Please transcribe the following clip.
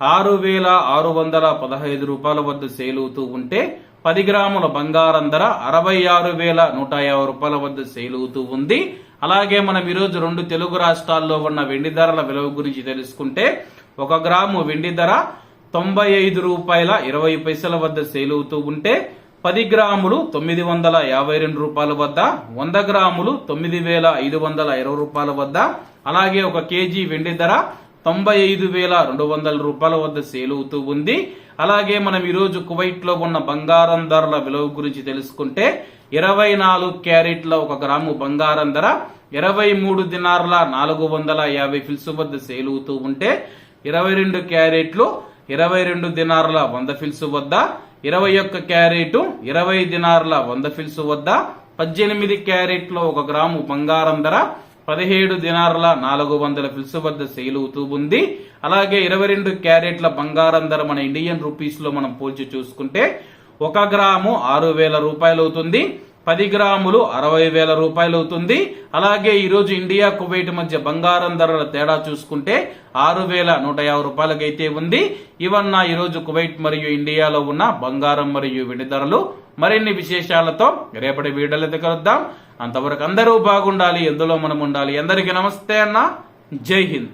ఆరు వేల ఆరు వందల పదహైదు రూపాయల వద్ద సేల్ అవుతూ ఉంటే పది గ్రాముల బంగారం ధర అరవై ఆరు వేల నూట యాభై రూపాయల వద్ద సేల్ అవుతూ ఉంది. అలాగే మనం ఈరోజు రెండు తెలుగు రాష్ట్రాల్లో ఉన్న వెండి ధరల విలువ గురించి తెలుసుకుంటే ఒక గ్రాము వెండి ధర తొంభై ఐదు రూపాయల ఇరవై పైసల వద్ద సేల్ అవుతూ ఉంటే పది గ్రాములు తొమ్మిది వందల యాభై రెండు రూపాయల వద్ద వంద గ్రాములు తొమ్మిది వేల ఐదు వందల ఇరవై రూపాయల వద్ద అలాగే ఒక కేజీ వెండి ధర తొంభై ఐదు వేల రెండు వందల రూపాయల వద్ద సేల్ అవుతూ ఉంది. అలాగే మనం ఈరోజు కువైట్లో ఉన్న బంగారం ధరల విలువ గురించి తెలుసుకుంటే ఇరవై నాలుగు క్యారెట్ల ఒక గ్రాము బంగారం ధర ఇరవై మూడు దినార్ల నాలుగు వందల యాభై ఫిల్స్ వద్ద సేల్ అవుతూ ఉంటే ఇరవై రెండు క్యారెట్లు ఇరవై రెండు దినార్ల వంద ఫిల్స్ వద్ద ఇరవై ఒక్క క్యారెట్ ఇరవై దినార్ల వంద ఫిల్స్ వద్ద పద్దెనిమిది క్యారెట్లో ఒక గ్రాము బంగారం ధర పదిహేడు దినారుల నాలుగు వందల ఫిల్స్ వద్ద సేల్ అవుతూ ఉంది. అలాగే ఇరవై రెండు క్యారెట్ల బంగారం ధర మన ఇండియన్ రూపీస్లో మనం పోల్చి చూసుకుంటే ఒక గ్రాము ఆరు వేల రూపాయలు అవుతుంది పది గ్రాములు అరవై వేల రూపాయలు అవుతుంది అలాగే ఈరోజు ఇండియా కువైట్ మధ్య బంగారం ధరల తేడా చూసుకుంటే ఆరు వేల నూట యాభై రూపాయలకైతే ఉంది. ఇవన్న ఈరోజు కువైట్ మరియు ఇండియాలో ఉన్న బంగారం మరియు వెండి ధరలు. మరిన్ని విశేషాలతో రేపటి వీడియోలు కలుద్దాం. అంతవరకు అందరూ బాగుండాలి. ఎందులో మనం ఉండాలి? అందరికీ నమస్తే అన్న. జై హింద్.